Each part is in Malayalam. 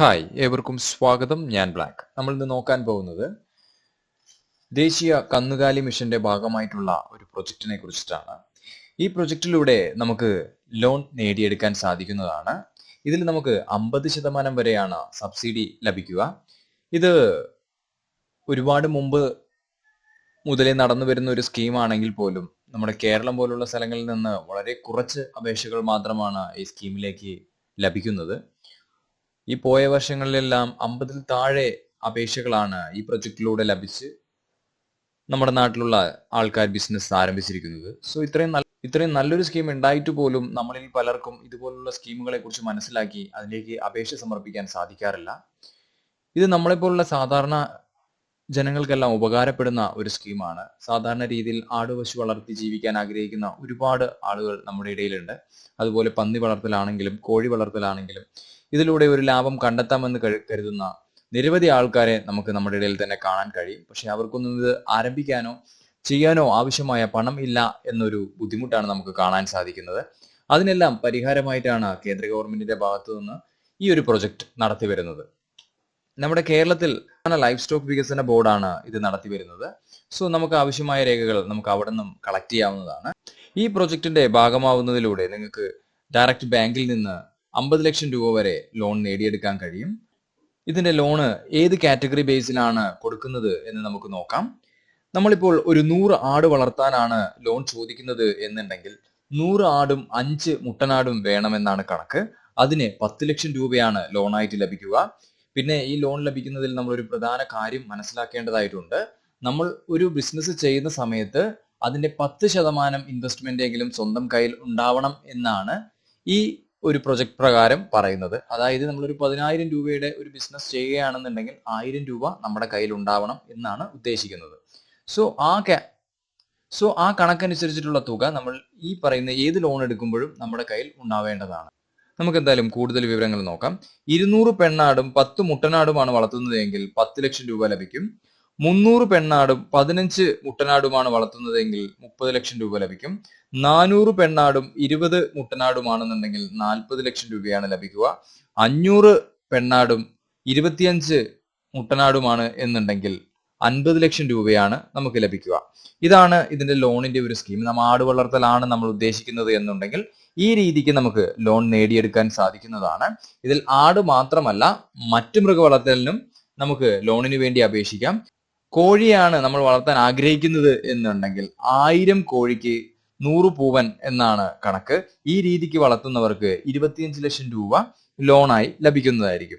ഹായ് ഏവർക്കും സ്വാഗതം. ഞാൻ ബ്ലാക്ക്. നമ്മൾ ഇന്ന് നോക്കാൻ പോകുന്നത് ദേശീയ കന്നുകാലി മിഷന്റെ ഭാഗമായിട്ടുള്ള ഒരു പ്രൊജക്റ്റിനെ കുറിച്ചിട്ടാണ്. ഈ പ്രൊജക്റ്റിലൂടെ നമുക്ക് ലോൺ നേടിയെടുക്കാൻ സാധിക്കുന്നതാണ്. ഇതിൽ നമുക്ക് അമ്പത് ശതമാനം വരെയാണ് സബ്സിഡി ലഭിക്കുക. ഇത് ഒരുപാട് മുമ്പ് മുതലേ നടന്നു വരുന്ന ഒരു സ്കീമാണെങ്കിൽ പോലും നമ്മുടെ കേരളം പോലുള്ള സ്ഥലങ്ങളിൽ നിന്ന് വളരെ കുറച്ച് അപേക്ഷകൾ മാത്രമാണ് ഈ സ്കീമിലേക്ക് ലഭിക്കുന്നത്. ഈ പോയ വർഷങ്ങളിലെല്ലാം അമ്പതിൽ താഴെ അപേക്ഷകളാണ് ഈ പ്രൊജക്റ്റിലൂടെ ലഭിച്ച് നമ്മുടെ നാട്ടിലുള്ള ആൾക്കാർ ബിസിനസ് ആരംഭിച്ചിരിക്കുന്നത്. സോ ഇത്രയും നല്ല ഇത്രയും നല്ലൊരു സ്കീം ഉണ്ടായിട്ട് പോലും നമ്മളിൽ പലർക്കും ഇതുപോലുള്ള സ്കീമുകളെ കുറിച്ച് മനസ്സിലാക്കി അതിലേക്ക് അപേക്ഷ സമർപ്പിക്കാൻ സാധിക്കാറില്ല. ഇത് നമ്മളെപ്പോലുള്ള സാധാരണ ജനങ്ങൾക്കെല്ലാം ഉപകാരപ്പെടുന്ന ഒരു സ്കീമാണ് സാധാരണ രീതിയിൽ ആട് പശു വളർത്തി ജീവിക്കാൻ ആഗ്രഹിക്കുന്ന ഒരുപാട് ആളുകൾ നമ്മുടെ ഇടയിലുണ്ട്. അതുപോലെ പന്നി വളർത്തലാണെങ്കിലും കോഴി വളർത്തലാണെങ്കിലും ഇതിലൂടെ ഒരു ലാഭം കണ്ടെത്താമെന്ന് കരുതുന്ന നിരവധി ആൾക്കാരെ നമുക്ക് നമ്മുടെ ഇടയിൽ തന്നെ കാണാൻ കഴിയും. പക്ഷെ അവർക്കൊന്നും ഇത് ആരംഭിക്കാനോ ചെയ്യാനോ ആവശ്യമായ പണം ഇല്ല എന്നൊരു ബുദ്ധിമുട്ടാണ് നമുക്ക് കാണാൻ സാധിക്കുന്നത്. അതിനെല്ലാം പരിഹാരമായിട്ടാണ് കേന്ദ്ര ഗവൺമെന്റിന്റെ ഭാഗത്തു നിന്ന് ഈ ഒരു പ്രൊജക്ട് നടത്തി വരുന്നത്. നമ്മുടെ കേരളത്തിൽ ലൈഫ് സ്റ്റോക്ക് വികസന ബോർഡാണ് ഇത് നടത്തി വരുന്നത്. സോ നമുക്ക് ആവശ്യമായ രേഖകൾ നമുക്ക് അവിടെ നിന്നും കളക്ട് ചെയ്യാവുന്നതാണ്. ഈ പ്രൊജക്ടിന്റെ ഭാഗമാവുന്നതിലൂടെ നിങ്ങൾക്ക് ഡയറക്റ്റ് ബാങ്കിൽ നിന്ന് അമ്പത് ലക്ഷം രൂപ വരെ ലോൺ നേടിയെടുക്കാൻ കഴിയും. ഇതിന്റെ ലോണ് ഏത് കാറ്റഗറി ബേസിലാണ് കൊടുക്കുന്നത് എന്ന് നമുക്ക് നോക്കാം. നമ്മളിപ്പോൾ ഒരു നൂറ് ആട് വളർത്താനാണ് ലോൺ ചോദിക്കുന്നത് എന്നുണ്ടെങ്കിൽ നൂറ് ആടും അഞ്ച് മുട്ടനാടും വേണമെന്നാണ് കണക്ക്. അതിന് പത്ത് ലക്ഷം രൂപയാണ് ലോണായിട്ട് ലഭിക്കുക. പിന്നെ ഈ ലോൺ ലഭിക്കുന്നതിൽ നമ്മൾ ഒരു പ്രധാന കാര്യം മനസ്സിലാക്കേണ്ടതായിട്ടുണ്ട്. നമ്മൾ ഒരു ബിസിനസ് ചെയ്യുന്ന സമയത്ത് അതിന്റെ പത്ത് ശതമാനം ഇൻവെസ്റ്റ്മെന്റ് എങ്കിലും സ്വന്തം കയ്യിൽ ഉണ്ടാവണം എന്നാണ് ഈ ഒരു പ്രൊജക്ട് പ്രകാരം പറയുന്നത്. അതായത് നമ്മളൊരു പതിനായിരം രൂപയുടെ ഒരു ബിസിനസ് ചെയ്യുകയാണെന്നുണ്ടെങ്കിൽ ആയിരം രൂപ നമ്മുടെ കയ്യിൽ ഉണ്ടാവണം എന്നാണ് ഉദ്ദേശിക്കുന്നത്. സോ ആ സോ ആ കണക്കനുസരിച്ചിട്ടുള്ള തുക നമ്മൾ ഈ പറയുന്ന ഏത് ലോൺ എടുക്കുമ്പോഴും നമ്മുടെ കയ്യിൽ ഉണ്ടാവേണ്ടതാണ്. നമുക്ക് എന്തായാലും കൂടുതൽ വിവരങ്ങൾ നോക്കാം. ഇരുന്നൂറ് പെണ്ണാടും പത്ത് മുട്ടനാടുമാണ് വളർത്തുന്നതെങ്കിൽ പത്ത് ലക്ഷം രൂപ ലഭിക്കും. മുന്നൂറ് പെണ്ണാടും പതിനഞ്ച് മുട്ടനാടുമാണ് വളർത്തുന്നതെങ്കിൽ മുപ്പത് ലക്ഷം രൂപ ലഭിക്കും. നാനൂറ് പെണ്ണാടും ഇരുപത് മുട്ടനാടുമാണെന്നുണ്ടെങ്കിൽ നാൽപ്പത് ലക്ഷം രൂപയാണ് ലഭിക്കുക. അഞ്ഞൂറ് പെണ്ണാടും ഇരുപത്തിയഞ്ച് മുട്ടനാടുമാണ് എന്നുണ്ടെങ്കിൽ അൻപത് ലക്ഷം രൂപയാണ് നമുക്ക് ലഭിക്കുക. ഇതാണ് ഇതിന്റെ ലോണിന്റെ ഒരു സ്കീം. നമ്മൾ ആട് വളർത്തലാണ് നമ്മൾ ഉദ്ദേശിക്കുന്നത് എന്നുണ്ടെങ്കിൽ ഈ രീതിക്ക് നമുക്ക് ലോൺ നേടിയെടുക്കാൻ സാധിക്കുന്നതാണ്. ഇതിൽ ആട് മാത്രമല്ല മറ്റു മൃഗവളർത്തലിനും നമുക്ക് ലോണിന് വേണ്ടി അപേക്ഷിക്കാം. കോഴിയാണ് നമ്മൾ വളർത്താൻ ആഗ്രഹിക്കുന്നത് എന്നുണ്ടെങ്കിൽ ആയിരം കോഴിക്ക് നൂറ് പൂവൻ എന്നാണ് കണക്ക്. ഈ രീതിക്ക് വളർത്തുന്നവർക്ക് ഇരുപത്തിയഞ്ച് ലക്ഷം രൂപ ലോണായി ലഭിക്കുന്നതായിരിക്കും.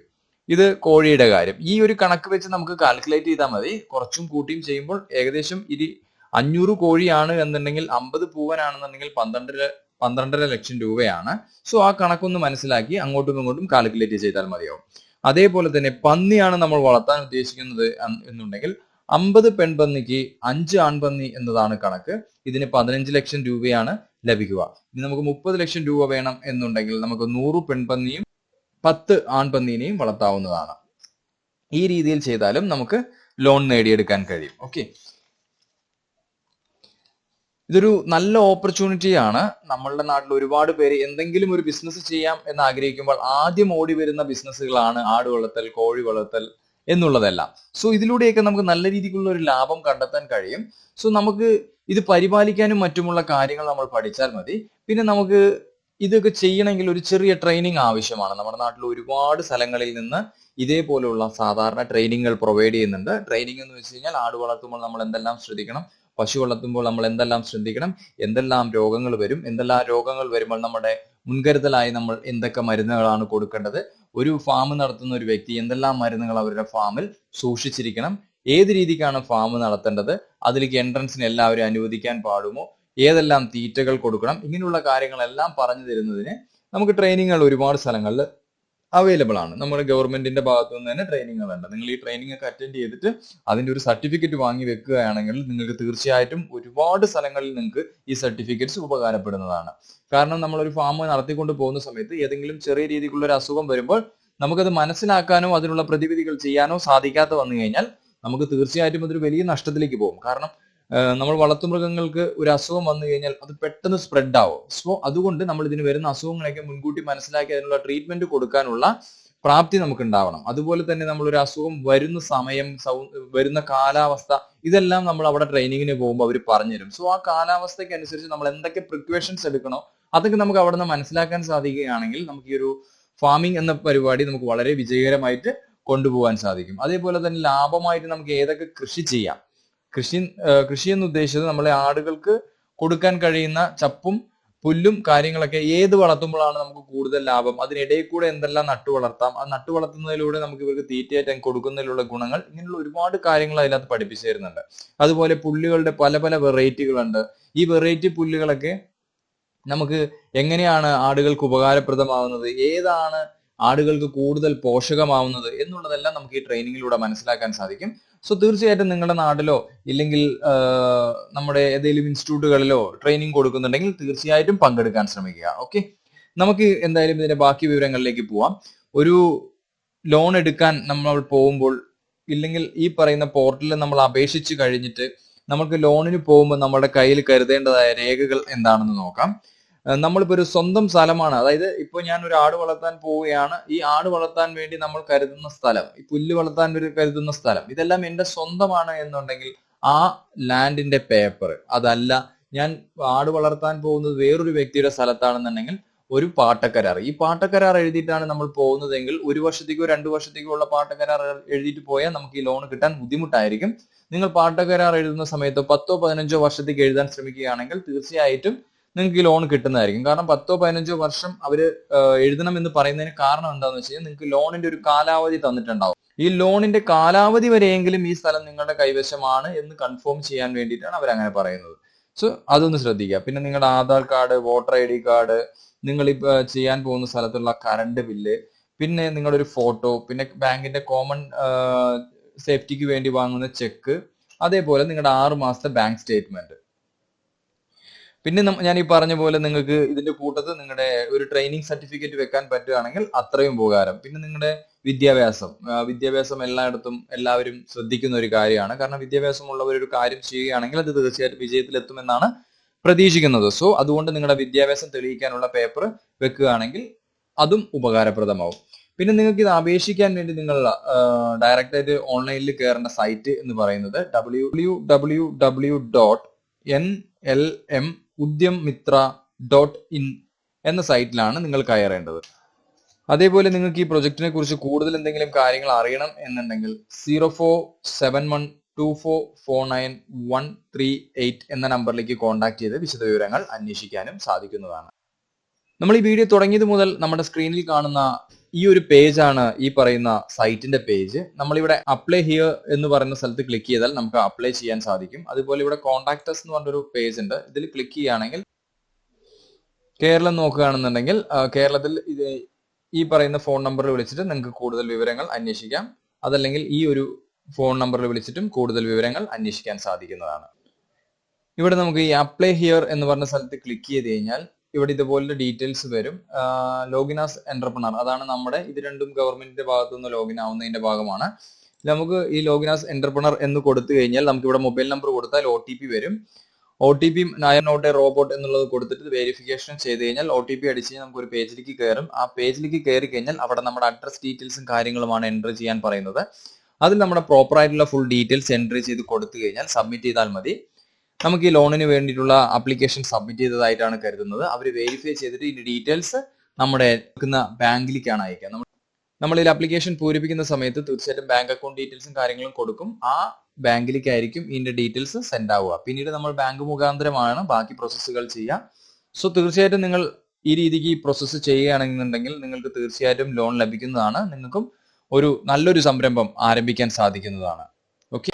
ഇത് കോഴിയുടെ കാര്യം. ഈ ഒരു കണക്ക് വെച്ച് നമുക്ക് കാൽക്കുലേറ്റ് ചെയ്താൽ മതി. കുറച്ചും കൂട്ടിയും ചെയ്യുമ്പോൾ ഏകദേശം ഇരി അഞ്ഞൂറ് കോഴിയാണ് എന്നുണ്ടെങ്കിൽ അമ്പത് പൂവനാണെന്നുണ്ടെങ്കിൽ പന്ത്രണ്ടര പന്ത്രണ്ടര ലക്ഷം രൂപയാണ്. സോ ആ കണക്കൊന്ന് മനസ്സിലാക്കി അങ്ങോട്ടും ഇങ്ങോട്ടും കാൽക്കുലേറ്റ് ചെയ്താൽ മതിയാവും. അതേപോലെ തന്നെ പന്നിയാണ് നമ്മൾ വളർത്താൻ ഉദ്ദേശിക്കുന്നത് എന്നുണ്ടെങ്കിൽ അമ്പത് പെൺപന്നിക്ക് അഞ്ച് ആൺപന്നി എന്നതാണ് കണക്ക്. ഇതിന് പതിനഞ്ച് ലക്ഷം രൂപയാണ് ലഭിക്കുക. ഇനി നമുക്ക് മുപ്പത് ലക്ഷം രൂപ വേണം എന്നുണ്ടെങ്കിൽ നമുക്ക് നൂറ് പെൺപന്നിയും പത്ത് ആൺപന്നീനെയും വളർത്താവുന്നതാണ്. ഈ രീതിയിൽ ചെയ്താലും നമുക്ക് ലോൺ നേടിയെടുക്കാൻ കഴിയും. ഓക്കെ. ഇതൊരു നല്ല ഓപ്പർച്യൂണിറ്റി ആണ് നമ്മളുടെ നാട്ടിൽ ഒരുപാട് പേര് എന്തെങ്കിലും ഒരു ബിസിനസ് ചെയ്യാം എന്ന് ആഗ്രഹിക്കുമ്പോൾ ആദ്യം ഓടി വരുന്ന ബിസിനസ്സുകളാണ് ആട് വളർത്തൽ കോഴി വളർത്തൽ എന്നുള്ളതെല്ലാം. സോ ഇതിലൂടെയൊക്കെ നമുക്ക് നല്ല രീതിക്കുള്ള ഒരു ലാഭം കണ്ടെത്താൻ കഴിയും. സോ നമുക്ക് ഇത് പരിപാലിക്കാനും മറ്റുമുള്ള കാര്യങ്ങൾ നമ്മൾ പഠിച്ചാൽ മതി. പിന്നെ നമുക്ക് ഇതൊക്കെ ചെയ്യണമെങ്കിൽ ഒരു ചെറിയ ട്രെയിനിങ് ആവശ്യമാണ്. നമ്മുടെ നാട്ടിൽ ഒരുപാട് സ്ഥലങ്ങളിൽ നിന്ന് ഇതേപോലെയുള്ള സാധാരണ ട്രെയിനിങ്ങുകൾ പ്രൊവൈഡ് ചെയ്യുന്നുണ്ട്. ട്രെയിനിങ് എന്ന് വെച്ച് കഴിഞ്ഞാൽ ആട് വളർത്തുമ്പോൾ നമ്മൾ എന്തെല്ലാം ശ്രദ്ധിക്കണം പശു വളർത്തുമ്പോൾ നമ്മൾ എന്തെല്ലാം ശ്രദ്ധിക്കണം എന്തെല്ലാം രോഗങ്ങൾ വരും എന്തെല്ലാം രോഗങ്ങൾ വരുമ്പോൾ നമ്മുടെ മുൻകരുതലായി നമ്മൾ എന്തൊക്കെ മരുന്നുകളാണ് കൊടുക്കേണ്ടത്? ഒരു ഫാം നടത്തുന്ന ഒരു വ്യക്തി എന്തെല്ലാം മരുന്നുകൾ അവരുടെ ഫാമിൽ സൂക്ഷിച്ചിരിക്കണം? ഏത് രീതിക്കാണ് ഫാം നടത്തേണ്ടത്? അതിലേക്ക് എൻട്രൻസിന് എല്ലാവരും അനുവദിക്കാൻ പാടുമോ? ഏതെല്ലാം തീറ്റകൾ കൊടുക്കണം? ഇങ്ങനെയുള്ള കാര്യങ്ങളെല്ലാം പറഞ്ഞു തരുന്നതിന് നമുക്ക് ട്രെയിനിങ്ങുകൾ ഒരുപാട് സ്ഥലങ്ങളിൽ അവൈലബിൾ ആണ്. നമ്മുടെ ഗവൺമെന്റിന്റെ ഭാഗത്തു നിന്ന് തന്നെ ട്രെയിനിങ്ങുകളുണ്ട് നിങ്ങൾ ഈ ട്രെയിനിങ് ഒക്കെ അറ്റൻഡ് ചെയ്തിട്ട് അതിന്റെ ഒരു സർട്ടിഫിക്കറ്റ് വാങ്ങി വെക്കുകയാണെങ്കിൽ നിങ്ങൾക്ക് തീർച്ചയായിട്ടും ഒരുപാട് സ്ഥലങ്ങളിൽ നിങ്ങൾക്ക് ഈ സർട്ടിഫിക്കറ്റ്സ് ഉപകാരപ്പെടുന്നതാണ്. കാരണം നമ്മൾ ഒരു ഫാം നടത്തിക്കൊണ്ട് പോകുന്ന സമയത്ത് ഏതെങ്കിലും ചെറിയ രീതിക്കുള്ള ഒരു അസുഖം വരുമ്പോൾ നമുക്കത് മനസ്സിലാക്കാനോ അതിനുള്ള പ്രതിവിധികൾ ചെയ്യാനോ സാധിക്കാത്ത വന്നു കഴിഞ്ഞാൽ നമുക്ക് തീർച്ചയായിട്ടും അതൊരു വലിയ നഷ്ടത്തിലേക്ക് പോകും. കാരണം നമ്മൾ വളർത്തുമൃഗങ്ങൾക്ക് ഒരു അസുഖം വന്നു കഴിഞ്ഞാൽ അത് പെട്ടെന്ന് സ്പ്രെഡ് ആവും. സോ അതുകൊണ്ട് നമ്മൾ ഇതിന് വരുന്ന അസുഖങ്ങളൊക്കെ മുൻകൂട്ടി മനസ്സിലാക്കി അതിനുള്ള ട്രീറ്റ്മെന്റ് കൊടുക്കാനുള്ള പ്രാപ്തി നമുക്ക് ഉണ്ടാവണം അതുപോലെ തന്നെ നമ്മൾ ഒരു അസുഖം വരുന്ന സമയം വരുന്ന കാലാവസ്ഥ ഇതെല്ലാം നമ്മൾ അവിടെ ട്രെയിനിങ്ങിന് പോകുമ്പോൾ അവർ പറഞ്ഞുതരും. സോ ആ കാലാവസ്ഥയ്ക്ക് അനുസരിച്ച് നമ്മൾ എന്തൊക്കെ പ്രിക്വേഷൻസ് എടുക്കണോ അതൊക്കെ നമുക്ക് അവിടെ നിന്ന് മനസ്സിലാക്കാൻ സാധിക്കുകയാണെങ്കിൽ നമുക്ക് ഈ ഒരു ഫാമിംഗ് എന്ന പരിപാടി നമുക്ക് വളരെ വിജയകരമായിട്ട് കൊണ്ടുപോകാൻ സാധിക്കും. അതേപോലെ തന്നെ ലാഭമായിട്ട് നമുക്ക് ഏതൊക്കെ കൃഷി ചെയ്യാം. കൃഷി കൃഷി എന്ന് ഉദ്ദേശിച്ചത് നമ്മളെ ആടുകൾക്ക് കൊടുക്കാൻ കഴിയുന്ന ചപ്പും പുല്ലും കാര്യങ്ങളൊക്കെ ഏത് വളർത്തുമ്പോഴാണ് നമുക്ക് കൂടുതൽ ലാഭം? അതിനിടയിൽ കൂടെ എന്തെല്ലാം നട്ടു വളർത്താം? ആ നട്ടു വളർത്തുന്നതിലൂടെ നമുക്ക് ഇവർക്ക് തീറ്റയായിട്ട് കൊടുക്കുന്നതിലുള്ള ഗുണങ്ങൾ ഇങ്ങനെയുള്ള ഒരുപാട് കാര്യങ്ങൾ അതിനകത്ത് പഠിപ്പിച്ചു തരുന്നുണ്ട്. അതുപോലെ പുല്ലുകളുടെ പല പല വെറൈറ്റികളുണ്ട്. ഈ വെറൈറ്റി പുല്ലുകളൊക്കെ നമുക്ക് എങ്ങനെയാണ് ആടുകൾക്ക് ഉപകാരപ്രദമാവുന്നത്? ഏതാണ് ആടുകൾക്ക് കൂടുതൽ പോഷകമാവുന്നത്? എന്നുള്ളതെല്ലാം നമുക്ക് ഈ ട്രെയിനിങ്ങിലൂടെ മനസ്സിലാക്കാൻ സാധിക്കും. സോ തീർച്ചയായിട്ടും നിങ്ങളുടെ നാട്ടിലോ ഇല്ലെങ്കിൽ നമ്മുടെ ഏതെങ്കിലും ഇൻസ്റ്റിറ്റ്യൂട്ടുകളിലോ ട്രെയിനിങ് കൊടുക്കുന്നുണ്ടെങ്കിൽ തീർച്ചയായിട്ടും പങ്കെടുക്കാൻ ശ്രമിക്കുക. ഓക്കെ നമുക്ക് എന്തായാലും ഇതിന്റെ ബാക്കി വിവരങ്ങളിലേക്ക് പോവാം. ഒരു ലോൺ എടുക്കാൻ നമ്മൾ പോകുമ്പോൾ ഇല്ലെങ്കിൽ ഈ പറയുന്ന പോർട്ടലിൽ നമ്മൾ അപേക്ഷിച്ച് കഴിഞ്ഞിട്ട് നമുക്ക് ലോണിന് പോകുമ്പോൾ നമ്മുടെ കയ്യിൽ കരുതേണ്ടതായ രേഖകൾ എന്താണെന്ന് നോക്കാം. നമ്മളിപ്പോ ഒരു സ്വന്തം സ്ഥലമാണ്. അതായത് ഇപ്പൊ ഞാൻ ഒരു ആട് വളർത്താൻ പോവുകയാണ്. ഈ ആട് വളർത്താൻ വേണ്ടി നമ്മൾ കരുതുന്ന സ്ഥലം ഈ പുല്ല് വളർത്താൻ ഒരു കരുതുന്ന സ്ഥലം ഇതെല്ലാം എന്റെ സ്വന്തമാണ് എന്നുണ്ടെങ്കിൽ ആ ലാൻഡിന്റെ പേപ്പർ അതല്ല ഞാൻ ആട് വളർത്താൻ പോകുന്നത് വേറൊരു വ്യക്തിയുടെ സ്ഥലത്താണെന്നുണ്ടെങ്കിൽ ഒരു പാട്ടക്കരാർ. ഈ പാട്ടക്കരാർ എഴുതിയിട്ടാണ് നമ്മൾ പോകുന്നതെങ്കിൽ ഒരു വർഷത്തേക്കോ രണ്ട് വർഷത്തേക്കോ ഉള്ള പാട്ടക്കരാർ എഴുതിയിട്ട് പോയാൽ നമുക്ക് ഈ ലോൺ കിട്ടാൻ ബുദ്ധിമുട്ടായിരിക്കും. നിങ്ങൾ പാട്ടക്കരാർ എഴുതുന്ന സമയത്ത് പത്തോ പതിനഞ്ചോ വർഷത്തേക്ക് എഴുതാൻ ശ്രമിക്കുകയാണെങ്കിൽ തീർച്ചയായിട്ടും നിങ്ങൾക്ക് ഈ ലോൺ കിട്ടുന്നതായിരിക്കും. കാരണം പത്തോ പതിനഞ്ചോ വർഷം അവർ എഴുതണം എന്ന് പറയുന്നതിന് കാരണം എന്താണെന്ന് വെച്ച് കഴിഞ്ഞാൽ നിങ്ങൾക്ക് ലോണിന്റെ ഒരു കാലാവധി തന്നിട്ടുണ്ടാവും. ഈ ലോണിന്റെ കാലാവധി വരെയെങ്കിലും ഈ സ്ഥലം നിങ്ങളുടെ കൈവശമാണ് എന്ന് കൺഫേം ചെയ്യാൻ വേണ്ടിയിട്ടാണ് അങ്ങനെ പറയുന്നത്. സോ അതൊന്ന് ശ്രദ്ധിക്കുക. പിന്നെ നിങ്ങളുടെ Aadhaar card voter I D card നിങ്ങൾ ചെയ്യാൻ പോകുന്ന സ്ഥലത്തുള്ള കറണ്ട് ബില്ല് പിന്നെ നിങ്ങളുടെ ഒരു ഫോട്ടോ പിന്നെ ബാങ്കിന്റെ കോമൺ സേഫ്റ്റിക്ക് വേണ്ടി വാങ്ങുന്ന ചെക്ക് അതേപോലെ നിങ്ങളുടെ ആറ് മാസത്തെ ബാങ്ക് സ്റ്റേറ്റ്മെന്റ് പിന്നെ ഞാൻ ഈ പറഞ്ഞ പോലെ നിങ്ങൾക്ക് ഇതിന്റെ കൂട്ടത്ത് നിങ്ങളുടെ ഒരു ട്രെയിനിങ് സർട്ടിഫിക്കറ്റ് വെക്കാൻ പറ്റുകയാണെങ്കിൽ അത്രയും ഉപകാരം. പിന്നെ നിങ്ങളുടെ വിദ്യാഭ്യാസം. വിദ്യാഭ്യാസം എല്ലായിടത്തും എല്ലാവരും ശ്രദ്ധിക്കുന്ന ഒരു കാര്യമാണ്. കാരണം വിദ്യാഭ്യാസമുള്ളവർ ഒരു കാര്യം ചെയ്യുകയാണെങ്കിൽ അത് തീർച്ചയായിട്ടും വിജയത്തിലെത്തുമെന്നാണ് പ്രതീക്ഷിക്കുന്നത്. സോ അതുകൊണ്ട് നിങ്ങളുടെ വിദ്യാഭ്യാസം തെളിയിക്കാനുള്ള പേപ്പർ വെക്കുകയാണെങ്കിൽ അതും ഉപകാരപ്രദമാവും. പിന്നെ നിങ്ങൾക്ക് ഇത് അപേക്ഷിക്കാൻ വേണ്ടി നിങ്ങൾ ഡയറക്റ്റ് ആയിട്ട് ഓൺലൈനിൽ കയറേണ്ട സൈറ്റ് എന്ന് പറയുന്നത് W W W dot N L M Udyam Mitra dot in എന്ന സൈറ്റിലാണ് നിങ്ങൾ കയറേണ്ടത്. അതേപോലെ നിങ്ങൾക്ക് ഈ പ്രൊജക്ടിനെ കുറിച്ച് കൂടുതൽ എന്തെങ്കിലും കാര്യങ്ങൾ അറിയണം എന്നുണ്ടെങ്കിൽ zero four seven one two four four nine one three eight എന്ന നമ്പറിലേക്ക് കോൺടാക്ട് ചെയ്ത് വിശദവിവരങ്ങൾ അന്വേഷിക്കാനും സാധിക്കുന്നതാണ്. നമ്മൾ ഈ വീഡിയോ തുടങ്ങിയത് മുതൽ നമ്മുടെ സ്ക്രീനിൽ കാണുന്ന ഈ ഒരു പേജാണ് ഈ പറയുന്ന സൈറ്റിന്റെ പേജ്. നമ്മളിവിടെ അപ്ലൈ ഹിയർ എന്ന് പറയുന്ന സ്ഥലത്ത് ക്ലിക്ക് ചെയ്താൽ നമുക്ക് അപ്ലൈ ചെയ്യാൻ സാധിക്കും. അതുപോലെ ഇവിടെ കോൺടാക്ടസ് എന്ന് പറഞ്ഞൊരു പേജ് ഉണ്ട്. ഇതിൽ ക്ലിക്ക് ചെയ്യുകയാണെങ്കിൽ കേരളം നോക്കുകയാണെന്നുണ്ടെങ്കിൽ കേരളത്തിൽ ഇത് ഈ പറയുന്ന ഫോൺ നമ്പറിൽ വിളിച്ചിട്ട് നിങ്ങൾക്ക് കൂടുതൽ വിവരങ്ങൾ അന്വേഷിക്കാം. അതല്ലെങ്കിൽ ഈ ഒരു ഫോൺ നമ്പറിൽ വിളിച്ചിട്ടും കൂടുതൽ വിവരങ്ങൾ അന്വേഷിക്കാൻ സാധിക്കുന്നതാണ്. ഇവിടെ നമുക്ക് ഈ അപ്ലൈ ഹിയർ എന്ന് പറഞ്ഞ സ്ഥലത്ത് ക്ലിക്ക് ചെയ്ത് കഴിഞ്ഞാൽ ഇവിടെ ഇതുപോലുള്ള ഡീറ്റെയിൽസ് വരും. ലോഗിൻ ആസ് എന്റർപ്രണർ അതാണ് നമ്മുടെ ഇത് രണ്ടും ഗവൺമെന്റിന്റെ ഭാഗത്തു നിന്ന് ലോഗിൻ ആവുന്നതിന്റെ ഭാഗമാണ്. നമുക്ക് ഈ ലോഗിൻ ആസ് എന്റർപ്രണർ എന്ന് കൊടുത്തു കഴിഞ്ഞാൽ നമുക്ക് ഇവിടെ മൊബൈൽ നമ്പർ കൊടുത്താൽ ഒ ടി പി വരും. O T P I'm not a robot എന്നുള്ളത് കൊടുത്തിട്ട് വെരിഫിക്കേഷൻ ചെയ്ത് കഴിഞ്ഞാൽ ഒ ടി പി അടിച്ച് കഴിഞ്ഞാൽ നമുക്ക് ഒരു പേജിലേക്ക് കയറും. ആ പേജിലേക്ക് കയറി കഴിഞ്ഞാൽ അവിടെ നമ്മുടെ അഡ്രസ് ഡീറ്റെയിൽസും കാര്യങ്ങളുമാണ് എൻട്രി ചെയ്യാൻ പറയുന്നത്. അതിൽ നമ്മുടെ പ്രോപ്പർ ആയിട്ടുള്ള ഫുൾ ഡീറ്റെയിൽസ് എൻട്രി ചെയ്ത് കൊടുത്തു കഴിഞ്ഞാൽ സബ്മിറ്റ് ചെയ്താൽ മതി. നമുക്ക് ഈ ലോണിന് വേണ്ടിയിട്ടുള്ള ആപ്ലിക്കേഷൻ സബ്മിറ്റ് ചെയ്തതായിട്ടാണ് കരുതുന്നത്. അവർ വെരിഫൈ ചെയ്തിട്ട് ഇതിന്റെ ഡീറ്റെയിൽസ് നമ്മുടെ ബാങ്കിലേക്കാണ് അയക്കുക. നമ്മൾ നമ്മൾ ഈ ആപ്ലിക്കേഷൻ പൂരിപ്പിക്കുന്ന സമയത്ത് തീർച്ചയായിട്ടും ബാങ്ക് അക്കൗണ്ട് ഡീറ്റെയിൽസും കാര്യങ്ങളും കൊടുക്കും. ആ ബാങ്കിലേക്കായിരിക്കും ഇതിന്റെ ഡീറ്റെയിൽസ് സെൻഡ് ആവുക. പിന്നീട് നമ്മൾ ബാങ്ക് മുഖാന്തരമാണ് ബാക്കി പ്രോസസ്സുകൾ ചെയ്യുക. സോ തീർച്ചയായിട്ടും നിങ്ങൾ ഈ രീതിക്ക് ഈ പ്രോസസ്സ് ചെയ്യുകയാണെന്നുണ്ടെങ്കിൽ നിങ്ങൾക്ക് തീർച്ചയായിട്ടും ലോൺ ലഭിക്കുന്നതാണ്. നിങ്ങൾക്കും ഒരു നല്ലൊരു സംരംഭം ആരംഭിക്കാൻ സാധിക്കുന്നതാണ്. ഓക്കെ